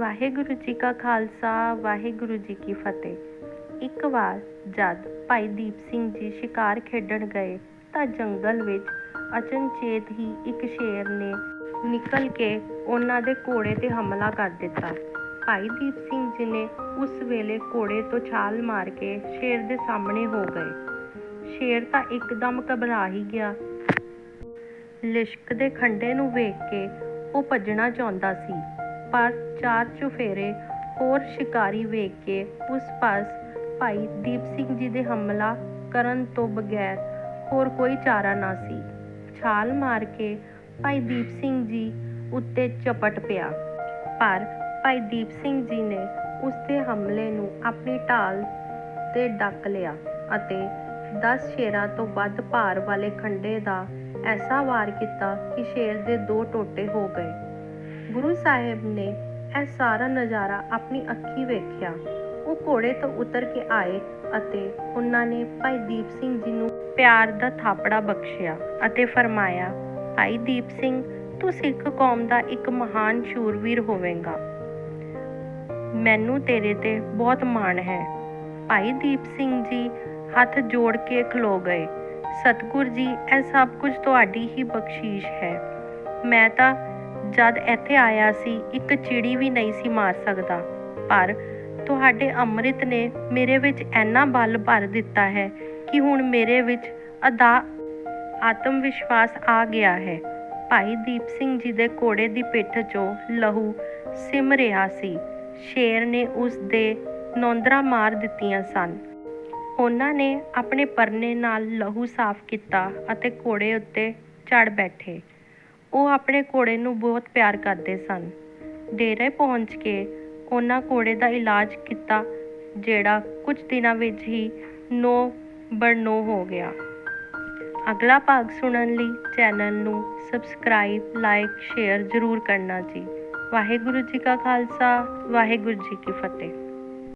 ਵਾਹਿਗੁਰੂ ਜੀ ਕਾ ਖਾਲਸਾ, ਵਾਹਿਗੁਰੂ ਜੀ ਕੀ ਫਤਿਹ। ਇੱਕ ਵਾਰ ਜਦ ਭਾਈ ਦੀਪ ਸਿੰਘ ਜੀ ਸ਼ਿਕਾਰ ਖੇਡਣ ਗਏ, ਤਾਂ ਜੰਗਲ ਵਿੱਚ ਅਚਨਚੇਤ ਹੀ ਇੱਕ ਸ਼ੇਰ ਨੇ ਨਿਕਲ ਕੇ ਉਹਨਾਂ ਦੇ ਘੋੜੇ ਤੇ ਹਮਲਾ ਕਰ ਦਿੱਤਾ। ਭਾਈ ਦੀਪ ਸਿੰਘ ਜੀ ਨੇ ਉਸ ਵੇਲੇ ਘੋੜੇ ਤੋਂ ਛਾਲ ਮਾਰ ਕੇ ਸ਼ੇਰ ਦੇ ਸਾਹਮਣੇ ਹੋ ਗਏ। ਸ਼ੇਰ ਤਾਂ ਇੱਕਦਮ ਘਬਰਾ ਹੀ ਗਿਆ। ਲਿਸ਼ਕ ਦੇ ਖੰਡੇ ਨੂੰ ਵੇਖ ਕੇ ਉਹ ਭੱਜਣਾ ਚਾਹੁੰਦਾ ਸੀ। ਪਰ ਚਾਰ ਚੁਫੇਰੇ ਹੋਰ ਸ਼ਿਕਾਰੀ ਵੇਖ ਕੇ ਉਸ ਪਾਸ ਭਾਈ ਦੀਪ ਸਿੰਘ ਜੀ ਦੇ ਹਮਲਾ ਕਰਨ ਤੋਂ ਬਗੈਰ ਹੋਰ ਕੋਈ ਚਾਰਾ ਨਾ ਸੀ। ਛਾਲ ਮਾਰ ਕੇ ਭਾਈ ਦੀਪ ਸਿੰਘ ਜੀ ਉੱਤੇ ਚਪਟ ਪਿਆ। ਪਰ ਭਾਈ ਦੀਪ ਸਿੰਘ ਜੀ ਨੇ ਉਸ ਦੇ ਹਮਲੇ ਨੂੰ ਆਪਣੀ ਢਾਲ ਤੇ ਡੱਕ ਲਿਆ ਅਤੇ 10 ਸ਼ੇਰਾਂ ਤੋਂ ਵੱਧ ਭਾਰ ਵਾਲੇ ਖੰਡੇ ਦਾ ਐਸਾ ਵਾਰ ਕੀਤਾ ਕਿ ਸ਼ੇਰ ਦੇ ਦੋ ਟੋਟੇ ਹੋ ਗਏ। ਗੁਰੂ ਸਾਹਿਬ ਨੇ ਇਹ ਸਾਰਾ ਨਜ਼ਾਰਾ ਆਪਣੀ ਅੱਖੀ ਵੇਖਿਆ। ਉਹ ਘੋੜੇ ਤੋਂ ਉਤਰ ਕੇ ਆਏ ਅਤੇ ਉਹਨਾਂ ਨੇ ਭਾਈ ਦੀਪ ਸਿੰਘ ਜੀ ਨੂੰ ਪਿਆਰ ਦਾ ਥਾਪੜਾ ਬਖਸ਼ਿਆ ਅਤੇ ਫਰਮਾਇਆ, ਭਾਈ ਦੀਪ ਸਿੰਘ, ਤੂੰ ਸਿੱਖ ਕੌਮ ਦਾ ਇੱਕ ਮਹਾਨ ਸ਼ੂਰਵੀਰ ਹੋਵੇਂਗਾ। ਮੈਨੂੰ ਤੇਰੇ ਤੇ ਬਹੁਤ ਮਾਣ ਹੈ ਭਾਈ ਦੀਪ ਸਿੰਘ ਜੀ ਹੱਥ ਜੋੜ ਕੇ ਖਲੋ ਗਏ। ਸਤਿਗੁਰ ਜੀ, ਇਹ ਸਭ ਕੁਝ ਤੁਹਾਡੀ ਹੀ ਬਖਸ਼ੀਸ਼ ਹੈ। ਮੈਂ ਤਾਂ ਜਦ ਇੱਥੇ ਆਇਆ ਸੀ, ਇੱਕ ਚਿੜੀ ਵੀ ਨਹੀਂ ਸੀ ਮਾਰ ਸਕਦਾ। ਪਰ ਤੁਹਾਡੇ ਅੰਮ੍ਰਿਤ ਨੇ ਮੇਰੇ ਵਿੱਚ ਇੰਨਾ ਬਲ ਭਰ ਦਿੱਤਾ ਹੈ ਕਿ ਹੁਣ ਮੇਰੇ ਵਿੱਚ ਅਦਾ ਆਤਮ ਵਿਸ਼ਵਾਸ ਆ ਗਿਆ ਹੈ। ਭਾਈ ਦੀਪ ਸਿੰਘ ਜੀ ਦੇ ਕੋੜੇ ਦੀ ਪਿੱਠ 'ਚੋਂ ਲਹੂ ਸਿਮ ਰਿਹਾ ਸੀ। ਸ਼ੇਰ ਨੇ ਉਸ ਦੇ ਨੌਂਦਰਾ ਮਾਰ ਦਿੱਤੀਆਂ ਸਨ। ਉਹਨਾਂ ਨੇ ਆਪਣੇ ਪਰਨੇ ਨਾਲ ਲਹੂ ਸਾਫ਼ ਕੀਤਾ ਅਤੇ ਘੋੜੇ ਉੱਤੇ ਚੜ ਬੈਠੇ। ਉਹ ਆਪਣੇ ਘੋੜੇ ਨੂੰ ਬਹੁਤ ਪਿਆਰ ਕਰਦੇ ਸਨ। ਡੇਰੇ ਪਹੁੰਚ ਕੇ ਉਹਨਾਂ ਘੋੜੇ ਦਾ ਇਲਾਜ ਕੀਤਾ, ਜਿਹੜਾ ਕੁਝ ਦਿਨਾਂ ਵਿੱਚ ਹੀ ਨੋ ਬਰਨੋ ਹੋ ਗਿਆ। ਅਗਲਾ ਭਾਗ ਸੁਣਨ ਲਈ ਚੈਨਲ ਨੂੰ ਸਬਸਕ੍ਰਾਈਬ, ਲਾਈਕ, ਸ਼ੇਅਰ ਜ਼ਰੂਰ ਕਰਨਾ ਜੀ। ਵਾਹਿਗੁਰੂ ਜੀ ਕਾ ਖਾਲਸਾ, ਵਾਹਿਗੁਰੂ ਜੀ ਕੀ ਫਤਿਹ।